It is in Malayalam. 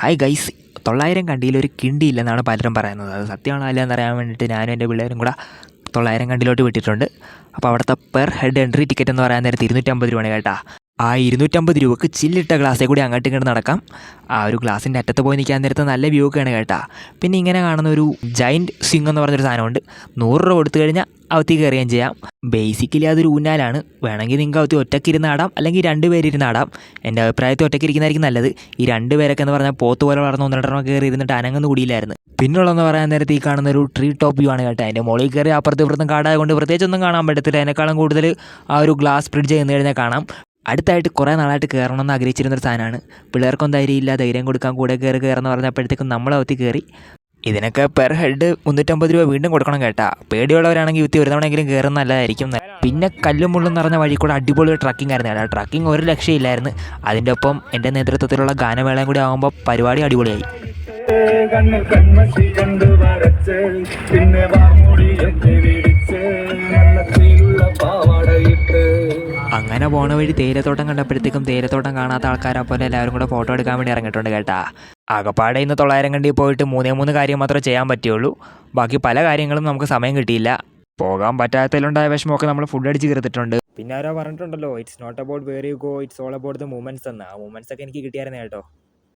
ഹായ് ഗൈസ് തൊള്ളായിരം കണ്ടിയിൽ ഒരു കിണ്ടിയില്ലെന്നാണ് പലരും പറയുന്നത്. അത് സത്യമാണോ അല്ല എന്നറിയാൻ വേണ്ടിയിട്ട് ഞാനും എന്റെ പിള്ളേരും കൂടെ തൊള്ളായിരം കണ്ടിലോട്ട് വിട്ടിട്ടുണ്ട്. അപ്പോൾ അവിടുത്തെ പെർ ഹെഡ് എൻട്രി ടിക്കറ്റ് എന്ന് പറയാൻ നേരത്തെ ഇരുന്നൂറ്റമ്പത് രൂപയാണ് കേട്ടാ. ആ ഇരുന്നൂറ്റമ്പത് രൂപക്ക് ചില്ലിട്ട ഗ്ലാസ്സിൽ കൂടി അങ്ങോട്ട് ഇങ്ങോട്ട് നടക്കാം. ആ ഒരു ഗ്ലാസിന്റെ അറ്റത്ത് പോയി നിൽക്കാൻ നേരത്ത് നല്ല വ്യൂ ഒക്കെയാണ് കേട്ടാ. പിന്നെ ഇങ്ങനെ കാണുന്ന ഒരു ജൈന്റ് സ്വിങ് എന്ന് പറഞ്ഞൊരു സാധനമുണ്ട് നൂറ് രൂപ കൊടുത്തു കഴിഞ്ഞാൽ അവത്തി കയറുകയും ചെയ്യാം. ബേസിക്കലി അതൊരു ഊന്നാലാണ് വേണമെങ്കിൽ നിങ്ങൾക്ക് അവത്തി ഒറ്റയ്ക്ക് ഇരുന്ന് ആടാം അല്ലെങ്കിൽ രണ്ട് പേരിരുന്ന് ആടാം എന്റെ അഭിപ്രായത്തിൽ ഒറ്റക്കിരിക്കുന്നതായിരിക്കും നല്ലത്. ഈ രണ്ട് പേരൊക്കെ എന്ന് പറഞ്ഞാൽ പോത്ത് പോലെ വളർന്ന് ഒന്ന് കയറി ഇരുന്നിട്ട് അനങ്ങുന്ന കൂടിയില്ലായിരുന്നു. പിന്നുള്ളതെന്ന് പറയാൻ നേരത്തെ ഈ കാണുന്ന ഒരു ട്രീ ടോപ്പ് വ്യൂ ആണ് കേട്ടോ. അതിന്റെ മുകളിൽ കയറി അപ്പുറത്ത് ഇപ്പുറത്തും കാടായതുകൊണ്ട് പ്രത്യേകിച്ചൊന്നും കാണാൻ പറ്റത്തില്ല. അതിനേക്കാളും കൂടുതൽ ആ ഒരു ഗ്ലാസ് ബ്രിഡ്ജ് എന്ന് കഴിഞ്ഞാൽ കാണാം. അടുത്തായിട്ട് കുറേ നാളായിട്ട് കയറണം എന്ന് ആഗ്രഹിച്ചിരുന്നൊരു സാധനമാണ്. പിള്ളേർക്കൊന്നും ധൈര്യമില്ല ധൈര്യം കൊടുക്കാൻ കൂടെ കയറി കയറുന്ന പറഞ്ഞപ്പോഴത്തേക്കും നമ്മൾ അവത്തി കയറി. ഇതിനൊക്കെ പെർ ഹെഡ് മുന്നൂറ്റമ്പത് രൂപ വീണ്ടും കൊടുക്കണം കേട്ടാ. പേടിയുള്ളവരാണെങ്കിൽ യുത്തി ഒരു തവണയെങ്കിലും കയറുന്ന നല്ലതായിരിക്കും. പിന്നെ കല്ലും മുള്ളും നിറഞ്ഞ വഴി കൂടെ അടിപൊളി ട്രക്കിംഗ് ആയിരുന്നു കേട്ടോ. ട്രക്കിംഗ് ഒരു ലക്ഷ്യമില്ലായിരുന്നു അതിന്റെ ഒപ്പം എന്റെ നേതൃത്വത്തിലുള്ള ഗാനമേളയും കൂടി ആകുമ്പോൾ പരിപാടി അടിപൊളിയായി. പിന്നെ അങ്ങനെ പോണ വഴി തേയിലത്തോട്ടം കണ്ടപ്പോഴത്തേക്കും തേയിലത്തോട്ടം കാണാത്ത ആൾക്കാരെ പോലെ എല്ലാവരും കൂടെ ഫോട്ടോ എടുക്കാൻ വേണ്ടി ഇറങ്ങിയിട്ടുണ്ട് കേട്ടാ. അകപ്പാടെ ഇന്ന് തൊള്ളായിരം കണ്ടി പോയിട്ട് മൂന്നേ മൂന്ന് കാര്യം മാത്രമേ ചെയ്യാൻ പറ്റുള്ളൂ. ബാക്കി പല കാര്യങ്ങളും നമുക്ക് സമയം കിട്ടിയില്ല. പോകാൻ പറ്റാത്തതിലുണ്ടായ വിഷമമൊക്കെ നമ്മൾ ഫുഡ് അടിച്ച് തീർത്തിട്ടുണ്ട്. പിന്നെ ആരോ പറഞ്ഞിട്ടുണ്ടല്ലോ it's not about where you go it's all about the moments എന്ന്. ആ മൂമെന്റ്സ് ഒക്കെ എനിക്ക് കിട്ടിയായിരുന്നു കേട്ടോ.